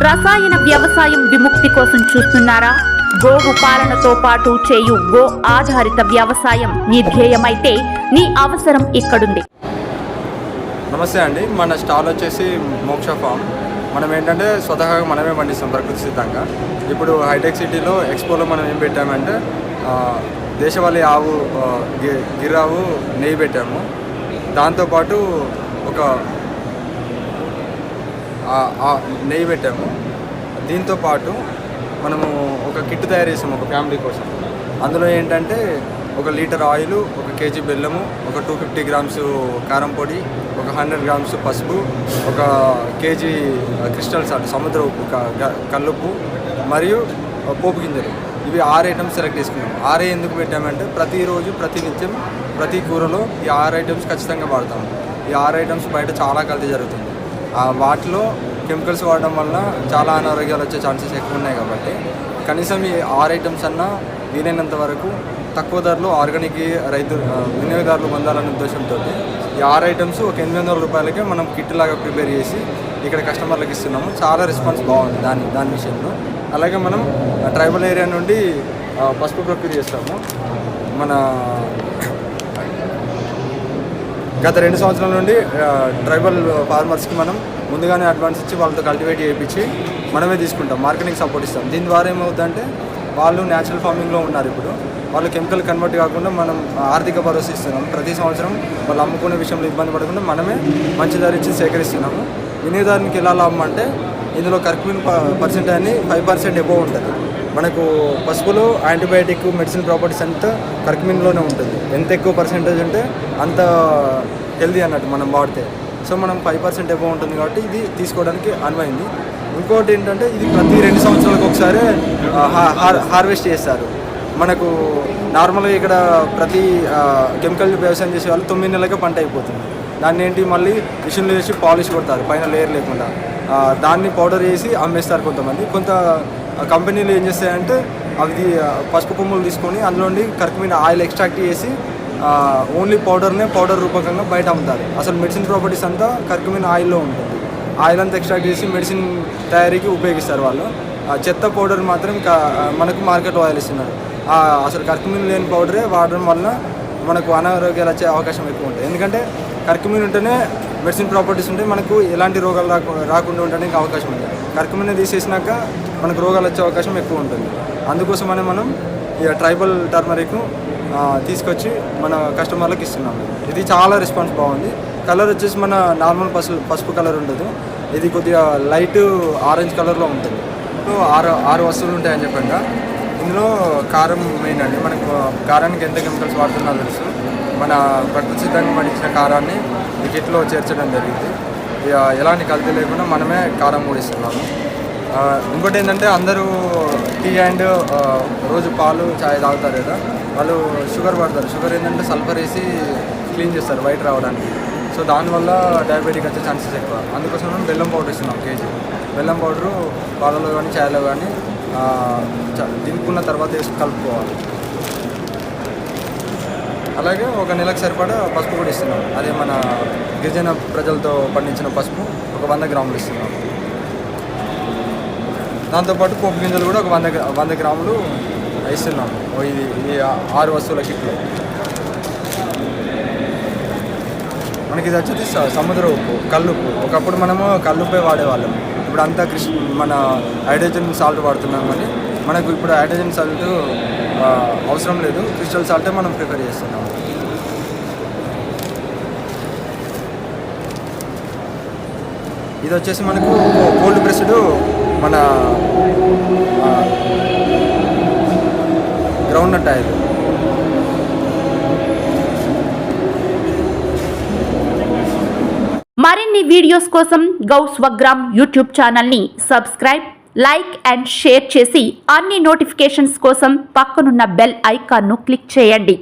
రసాయన వ్యవసాయం విముక్తి కోసం చూస్తున్నారా? గోవు పాలనతో పాటు చేయు గో ఆధారిత వ్యవసాయం నీ ధ్యేయమైతే నీ అవసరం ఇక్కడుంది. నమస్తే అండి. మన స్టాల్ వచ్చేసి మోక్ష ఫామ్. మనం ఏంటంటే స్వతహాగా మనమే పండిస్తాం ప్రకృతి సిద్ధంగా. ఇప్పుడు హైటెక్ సిటీలో ఎక్స్పోలో మనం ఏం పెట్టామంటే దేశవాళీ ఆవు గి- గిరావు నెయ్యి పెట్టాము. దాంతోపాటు ఒక నెయ్యి పెట్టాము. దీంతో పాటు మనము ఒక కిట్ తయారు చేసాము ఒక ఫ్యామిలీ కోసం. అందులో ఏంటంటే ఒక లీటర్ ఆయిల్ ఒక కేజీ బెల్లము ఒక టూ ఫిఫ్టీ గ్రామ్స్ కారం పొడి ఒక హండ్రెడ్ గ్రామ్స్ పసుపు ఒక కేజీ క్రిస్టల్ సాల్ట్ సముద్ర ఉప్పు కల్లుప్పు మరియు పోపు గింజలు. ఇవి ఆరు ఐటమ్స్ సెలెక్ట్ చేసుకున్నాం ఆరే ఎందుకు పెట్టామంటే ప్రతిరోజు ప్రతి నిత్యం ప్రతి కూరలో ఈ ఆరు ఐటమ్స్ ఖచ్చితంగా వాడతాం ఈ ఆరు ఐటమ్స్ బయట చాలా కల్తీ జరుగుతుంది. వాటిలో కెమికల్స్ వాడడం వల్ల చాలా అనారోగ్యాలు వచ్చే ఛాన్సెస్ ఎక్కువ ఉన్నాయి కాబట్టి కనీసం ఈ ఆరు ఐటమ్స్ అన్నా వీలైనంత వరకు తక్కువ ధరలో ఆర్గానిక్ రైతు వినియోగదారులు పొందాలనే ఉద్దేశంతో ఈ ఆరు ఐటమ్స్ ఒక ఎనిమిది వందల రూపాయలకే మనం కిట్ లాగా ప్రిపేర్ చేసి ఇక్కడ కస్టమర్లకు ఇస్తున్నాము. చాలా రెస్పాన్స్ బాగుంది దాని దాని విషయంలో. అలాగే మనం ట్రైబల్ ఏరియా నుండి పసుపు ప్రొక్యూర్ చేస్తాము. మన గత రెండు సంవత్సరాల నుండి ట్రైబల్ ఫార్మర్స్కి మనం ముందుగానే అడ్వాన్స్ ఇచ్చి వాళ్ళతో కల్టివేట్ చేయించి మనమే తీసుకుంటాం మార్కెటింగ్ సపోర్ట్ ఇస్తాం. దీని ద్వారా ఏమవుతుందంటే వాళ్ళు న్యాచురల్ ఫార్మింగ్లో ఉన్నారు ఇప్పుడు. వాళ్ళు కెమికల్ కన్వర్ట్ కాకుండా మనం ఆర్థిక భరోసా ఇస్తున్నాం. ప్రతి సంవత్సరం వాళ్ళు అమ్ముకునే విషయంలో ఇబ్బంది పడకుండా మనమే మంచి ధర ఇచ్చి సేకరిస్తున్నాము. వినియోగదారునికి ఎలా లాభం అంటే ఇందులో కర్క్యూమిన్ పర్సెంట్ అని ఫైవ్ పర్సెంట్ ఎబో ఉంటుంది. మనకు పసుపులో యాంటీబయాటిక్ మెడిసిన్ ప్రాపర్టీస్ అంతా కర్క్మిన్లోనే ఉంటుంది. ఎంత ఎక్కువ పర్సెంటేజ్ ఉంటే అంత హెల్దీ అన్నట్టు మనం వాడితే. సో మనం ఫైవ్ పర్సెంట్ ఎక్కువ ఉంటుంది కాబట్టి ఇది తీసుకోవడానికి అనువైంది ఇంకోటి ఏంటంటే ఇది ప్రతి రెండు సంవత్సరాలకు ఒకసారి హార్- హార్వెస్ట్ చేస్తారు. మనకు నార్మల్గా ఇక్కడ ప్రతి కెమికల్ వ్యవసాయం చేసే వాళ్ళు తొమ్మిది నెలలకే పంట అయిపోతుంది. దాన్ని ఏంటి మళ్ళీ మిషన్లు వేసి పాలిష్ కొడతారు పైన లేయర్ లేకుండా. దాన్ని పౌడర్ చేసి అమ్మేస్తారు కొంతమంది. కొంత కంపెనీలు ఏం చేస్తాయంటే అవి పసుపు కొమ్ములు తీసుకొని అందులోండి కర్కమైన ఆయిల్ ఎక్స్ట్రాక్ట్ చేసి ఓన్లీ పౌడర్నే పౌడర్ రూపకంగా బయట అమ్ముతారు. అసలు మెడిసిన్ ప్రాపర్టీస్ అంతా కర్కమైన ఆయిల్లో ఉంటుంది. ఆయిల్ అంతా ఎక్స్ట్రాక్ట్ చేసి మెడిసిన్ తయారీకి ఉపయోగిస్తారు వాళ్ళు. ఆ చెత్త పౌడర్ మాత్రం మనకు మార్కెట్లో వదిలిస్తున్నారు ఇస్తున్నారు అసలు కర్కమిన్ లేని పౌడరే వాడడం వలన మనకు అనారోగ్యాలు వచ్చే అవకాశం ఎక్కువ ఉంటుంది. ఎందుకంటే కర్కుమిన్ ఉంటేనే మెడిసిన్ ప్రాపర్టీస్ ఉంటే మనకు ఎలాంటి రోగాలు రాకు రాకుండా ఉండడానికి అవకాశం ఉంది. కర్కుమిన్ తీసేసినాక మనకు రోగాలు వచ్చే అవకాశం ఎక్కువ ఉంటుంది. అందుకోసమనే మనం ఇక ట్రైబల్ టర్మరిక్ తీసుకొచ్చి మన కస్టమర్లకు ఇస్తున్నాము. ఇది చాలా రెస్పాన్స్ బాగుంది. కలర్ వచ్చేసి మన నార్మల్ పసుపు పసుపు కలర్ ఉండదు. ఇది కొద్దిగా లైట్ ఆరెంజ్ కలర్లో ఉంటుంది. సో ఆరు ఆరు వస్తువులు ఉంటాయని చెప్పంగా ఇందులో కారం మెయిన్ అండి. మనకు కారానికి ఎంత కెమికల్స్ వాడుతున్నారో తెలుసు. మన ప్రకృతి సిద్ధంగా పండించిన కారాన్ని ఈ కిట్లో చేర్చడం జరిగింది. ఇక ఎలాంటి కల్తీ లేకుండా మనమే కారం కూడిస్తున్నాము ఇంకోటి ఏంటంటే అందరూ టీ అండ్ రోజు పాలు చాయ్ తాగుతారు కదా వాళ్ళు షుగర్ పడతారు. షుగర్ ఏంటంటే సల్ఫర్ వేసి క్లీన్ చేస్తారు వైట్ రావడానికి. సో దానివల్ల డయాబెటిక్ వచ్చే ఛాన్సెస్ ఎక్కువ. అందుకోసం మనం బెల్లం పౌడర్ ఇస్తున్నాం కేజీ. బెల్లం పౌడరు పాలలో కానీ చాయ్లో కానీ చ- దింపుకున్న తర్వాత వేసి కలుపుకోవాలి. అలాగే ఒక నెలకు సరిపడా పసుపు కూడా ఇస్తున్నాం. అదే మన గిరిజన ప్రజలతో పండించిన పసుపు ఒక వంద గ్రాములు ఇస్తున్నాం. దాంతోపాటు పోపు గింజలు కూడా ఒక వంద వంద గ్రాములు ఇస్తున్నాం. ఓ ఇది ఈ ఆరు వస్తువుల కిట్లో. మనకి ఇది వచ్చేది సముద్ర ఉప్పు కల్లుప్పు. ఒకప్పుడు మనము కల్లుప్పే వాడేవాళ్ళం. ఇప్పుడు అంతా కృష్ణ మన హైడ్రోజన్ సాల్ట్ వాడుతున్నాం కానీ మనకు ఇప్పుడు హైడ్రోజన్ సాల్ట్ అవసరం లేదు. క్రిస్టల్ సాల్టే మనం ప్రిఫర్ చేస్తున్నాం. ఇది వచ్చేసి మనకు కోల్డ్ ప్రెస్డ్ మన గ్రౌండ్ నట్ ఆయిల్. మరిన్ని వీడియోస్ కోసం గౌ స్వగ్రామ్ యూట్యూబ్ ఛానల్ని సబ్స్క్రైబ్ లైక్ అండ్ షేర్ చేసి అన్ని నోటిఫికేషన్స్ కోసం పక్కనున్న బెల్ ఐకాన్ను క్లిక్ చేయండి.